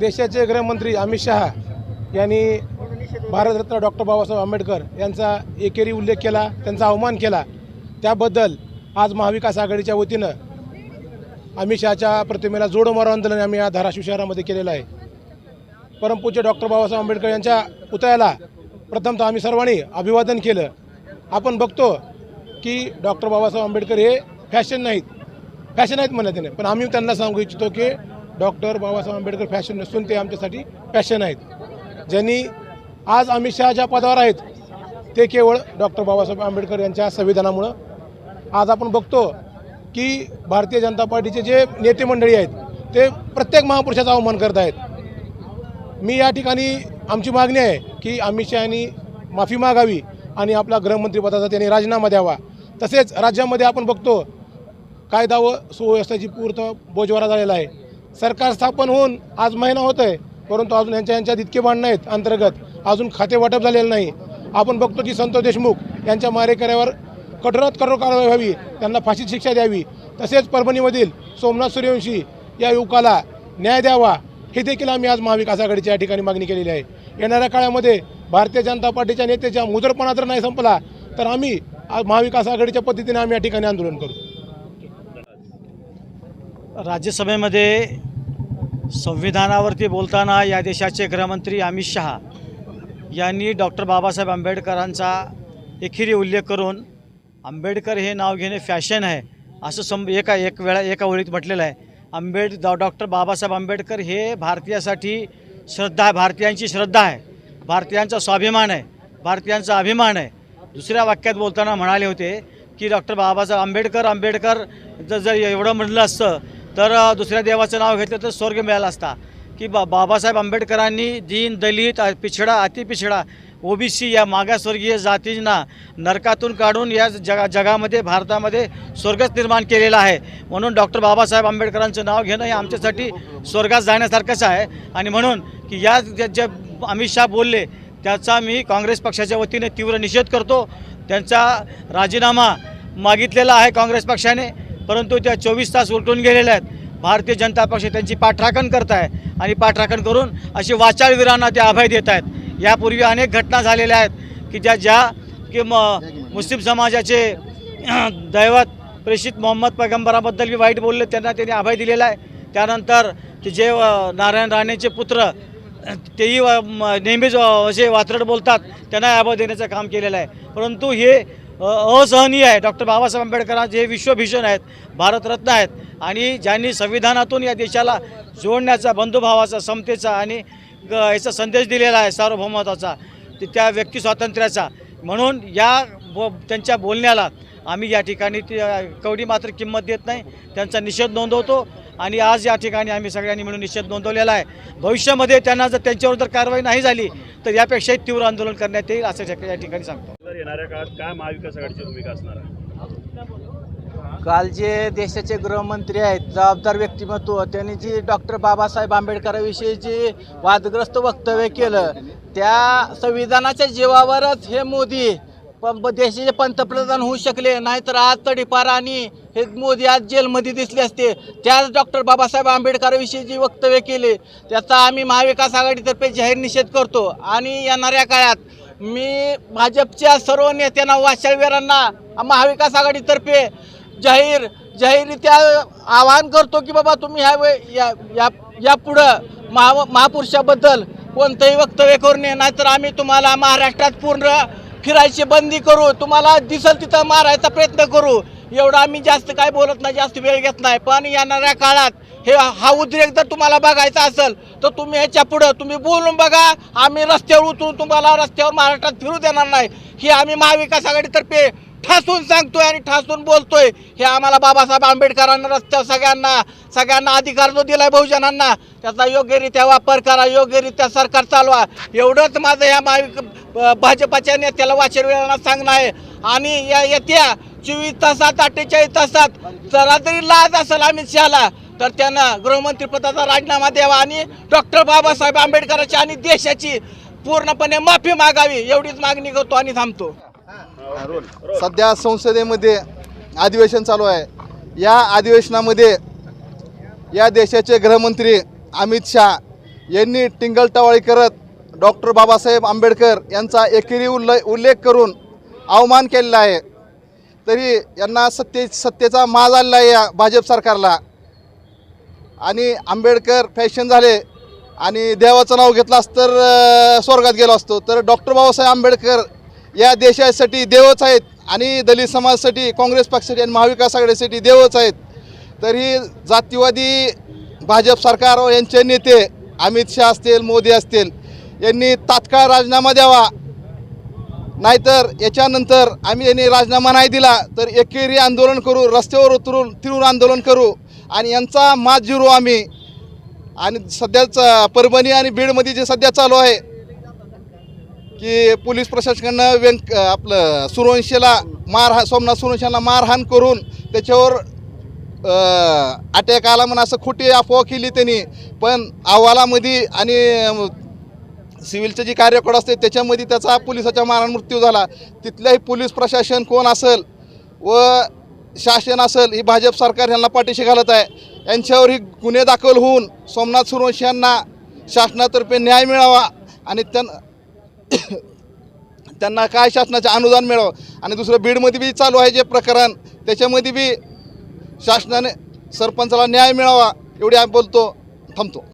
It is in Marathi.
देशाचे गृहमंत्री अमित शहा यांनी भारतरत्न डॉक्टर बाबासाहेब आंबेडकर यांचा एकेरी उल्लेख केला त्यांचा अवमान केला. त्याबद्दल आज महाविकास आघाडीच्या वतीनं अमित शहाच्या प्रतिमेला जोडमारो आंदोलन आम्ही या धाराशिव शहरामध्ये केलेलं आहे. परमपूज्य डॉक्टर बाबासाहेब आंबेडकर यांच्या पुतळ्याला प्रथमतः आम्ही सर्वांनी अभिवादन केलं. आपण बघतो की डॉक्टर बाबासाहेब आंबेडकर हे फॅशन नाहीत. फॅशन आहेत म्हणत नाही पण आम्ही त्यांना सांगू इच्छितो की डॉक्टर बाबासाहेब आंबेडकर फॅशन नसून ते आमच्यासाठी फॅशन आहेत. ज्यांनी आज अमित शहा ज्या पदावर आहेत ते केवळ डॉक्टर बाबासाहेब आंबेडकर यांच्या संविधानामुळं. आज आपण बघतो की भारतीय जनता पार्टीचे जे नेते मंडळी आहेत ते प्रत्येक महापुरुषाचा अवमान करत आहेत. मी या ठिकाणी आमची मागणी आहे की अमित शहानी माफी मागावी आणि आपला गृहमंत्रीपदाचा त्यांनी राजीनामा द्यावा. तसेच राज्यामध्ये आपण बघतो कायदा व सुव्यवस्थेची पूर्ण बोजवारा झालेला आहे. सरकार स्थापन होऊन आज महिना होत आहे परंतु अजून यांच्या यांच्यात इतके भांडणं आहेत अंतर्गत. अजून खाते वाटप झालेलं नाही. आपण बघतो की संतोष देशमुख यांच्या मारेकऱ्यावर कठोरात कठोर कारवाई व्हावी त्यांना फाशीची शिक्षा द्यावी. तसेच परभणीमधील सोमनाथ सूर्यवंशी या युवकाला न्याय द्यावा हे देखील आम्ही आज महाविकास आघाडीच्या या ठिकाणी मागणी केलेली आहे. येणाऱ्या काळामध्ये भारतीय जनता पार्टीच्या नेत्याच्या मुजरपणा जर नाही संपला तर आम्ही आज महाविकास आघाडीच्या पद्धतीने आम्ही या ठिकाणी आंदोलन करू. राज्यसभेमध्ये संविधानावरती बोलताना या देशाचे गृहमंत्री अमित शहा यांनी डॉक्टर बाबासाहेब आंबेडकरांचा एकेरी उल्लेख करून आंबेडकर हे नाव घेणे फॅशन आहे असं सम एका एक वेळा एका ओळीत म्हटलेलं आहे. आंबेड डॉक्टर बाबासाहेब आंबेडकर हे भारतीयासाठी श्रद्धा भारतीयांची श्रद्धा आहे. भारतीयांचा स्वाभिमान आहे. भारतीयांचा अभिमान आहे. दुसऱ्या वाक्यात बोलताना म्हणाले होते की डॉक्टर बाबासाहेब आंबेडकर आंबेडकर जर जर एवढं म्हटलं असतं तर दुसऱ्या देवाचं नाव घेतलं तर स्वर्ग मिळाला असता. की बा बाबासाहेब आंबेडकरांनी दीन दलित पिछडा अतिपिछडा ओबीसी या मागासवर्गीय जातींना नरकातून काढून या जगा जगामध्ये भारतामध्ये स्वर्गच निर्माण केलेला आहे. म्हणून डॉक्टर बाबासाहेब आंबेडकरांचं नाव घेणं हे आमच्यासाठी स्वर्गात जाण्यासारखंच आहे. आणि म्हणून की या ज्या ज्या अमित शहा बोलले त्याचा मी काँग्रेस पक्षाच्या वतीने तीव्र निषेध करतो. त्यांचा राजीनामा मागितलेला आहे काँग्रेस पक्षाने. परंतु त्या चोवीस तास उलटून गेलेल्या आहेत. भारतीय जनता पक्ष त्यांची पाठराखण करत आहे आणि पाठराखण करून असे वाचाळवीरांना ते अभय देत आहेत यापूर्वी अनेक घटना झालेल्या आहेत की ज्या ज्या की म मुस्लिम समाजाचे दैवत प्रेषित मोहम्मद पैगंबराबद्दल मी वाईट बोलले त्यांना त्यांनी अभय दिलेला आहे. त्यानंतर ते जे नारायण राणेचे पुत्र तेही नेहमीच असे वात्रट बोलतात त्यांना अभय देण्याचं काम केलेलं आहे. परंतु हे असहनीय आहे. डॉक्टर बाबासाहेब आंबेडकरांचे हे विश्वभीषण आहेत भारतरत्न आहेत आणि ज्यांनी संविधानातून या देशाला जोडण्याचा बंधुभावाचा समतेचा आणि ग याचा संदेश दिलेला आहे सार्वभौमत्वाचा त्या व्यक्ती स्वातंत्र्याचा. म्हणून या बो त्यांच्या बोलण्याला आम्ही या ठिकाणी ती कवडी मात्र किंमत देत नाही त्यांचा निषेध नोंदवतो. आणि आज या ठिकाणी आम्ही सगळ्यांनी मिळून निषेध नोंदवलेला आहे. भविष्यामध्ये त्यांना जर त्यांच्यावर जर कारवाई नाही झाली तर यापेक्षाही तीव्र आंदोलन करण्यात येईल असं या या ठिकाणी सांगतो. येणाऱ्या काळात काय महाविकास आघाडीची भूमिका असणार आहे? काल जे देशाचे गृहमंत्री आहेत जबाबदार व्यक्तिमत्व त्यांनी जी डॉक्टर बाबासाहेब आंबेडकरांविषयी जी वादग्रस्त वक्तव्य केलं त्या संविधानाच्या जीवावरच हे मोदी प- देशाचे पंतप्रधान होऊ शकले नाहीतर आज तडीपार आणि हे मोदी आज जेलमध्ये दिसले असते. त्याच डॉक्टर बाबासाहेब आंबेडकरांविषयी जी वक्तव्य केले. त्याचा आम्ही महाविकास आघाडीतर्फे जाहीर निषेध करतो. आणि येणाऱ्या काळात मी भाजपच्या सर्व नेत्यांना वाशाळवीरांना महाविकास आघाडीतर्फे जाहीर जाहीररित्या आवाहन करतो की बाबा तुम्ही ह्या वे या या यापुढं महा महापुरुषाबद्दल कोणतंही वक्तव्य करू नये. नाहीतर आम्ही तुम्हाला महाराष्ट्रात पूर्ण फिरायची बंदी करू तुम्हाला दिसल तिथं मारायचा प्रयत्न करू. एवढं आम्ही जास्त काय बोलत नाही जास्त वेळ घेत नाही. पण येणाऱ्या काळात हे हा उद्रेक जर तुम्हाला बघायचा असेल तर तुम्ही ह्याच्या पुढं तुम्ही बोलून बघा आम्ही रस्त्यावर उतरून तुम्हाला रस्त्यावर महाराष्ट्रात फिरू देणार नाही. ही आम्ही महाविकास आघाडीतर्फे ठासून सांगतोय आणि ठासून बोलतोय. हे आम्हाला बाबासाहेब आंबेडकरांना रस्त्यावर सगळ्यांना सगळ्यांना अधिकार जो दिलाय बहुजनांना त्याचा योग्यरित्या वापर करा योग्यरित्या सरकार चालवा. एवढंच माझं ह्या महाविक भाजपाच्या नेत्याला वाचरवेळांना सांगणं आहे. आणि या येत्या चोवीस तासात अठ्ठेचाळीस तासात जरा तरी लाज असेल अमित शहाला तर त्यांना गृहमंत्रीपदाचा राजीनामा द्यावा आणि डॉक्टर बाबासाहेब आंबेडकरांची आणि देशाची पूर्णपणे माफी मागावी एवढीच मागणी करतो आणि थांबतो. सध्या संसदेमध्ये अधिवेशन चालू आहे. या अधिवेशनामध्ये या देशाचे गृहमंत्री अमित शहा यांनी टिंगलटवाळी करत डॉक्टर बाबासाहेब आंबेडकर यांचा एकेरी उल्ल उल्लेख करून अवमान केलेला आहे. तरी यांना सत्ते सत्तेचा माज आलेला आहे या भाजप सरकारला. आणि आंबेडकर फॅशन झाले आणि देवाचं नाव घेतलास तर स्वर्गात गेलो असतो. तर डॉक्टर बाबासाहेब आंबेडकर या देशासाठी देवच आहेत आणि दलित समाजासाठी काँग्रेस पक्षासाठी आणि महाविकास आघाडीसाठी देवच आहेत. तरी जातीवादी भाजप सरकार यांचे नेते अमित शहा असतील मोदी असतील यांनी तात्काळ राजीनामा द्यावा. नाहीतर याच्यानंतर आम्ही यांनी राजीनामा नाही दिला तर एकेरी आंदोलन करू रस्त्यावर उतरून तिरून आंदोलन करू. आणि यांचा मात जिरू आम्ही. आणि सध्याच परभणी आणि बीडमध्ये जे सध्या चालू आहे की पोलीस प्रशासनानं व्यंक आपलं सुरवंशीला मारहा सोमनाथ सुरवंशाला मारहाण करून त्याच्यावर अटॅक आला म्हणून असं खोटी अफवा केली त्यांनी. पण अहवालामध्ये आणि सिव्हिलचं जे कार्यकड असते त्याच्यामध्ये त्याचा पोलिसाच्या मारण मृत्यू झाला. तिथल्याही पोलीस प्रशासन कोण असेल व शासन असेल ही भाजप सरकार यांना पाठीशी घालत आहे. यांच्यावर ही गुन्हे दाखल होऊन सोमनाथ सुरवंशी यांना शासनातर्फे न्याय मिळावा आणि त्यां त्यांना काय शासनाचे अनुदान मिळावं? आणि दुसरं बीडमध्ये बी चालू आहे जे प्रकरण त्याच्यामध्ये बी शासनाने सरपंचाला न्याय मिळावा एवढी आम्ही बोलतो थांबतो.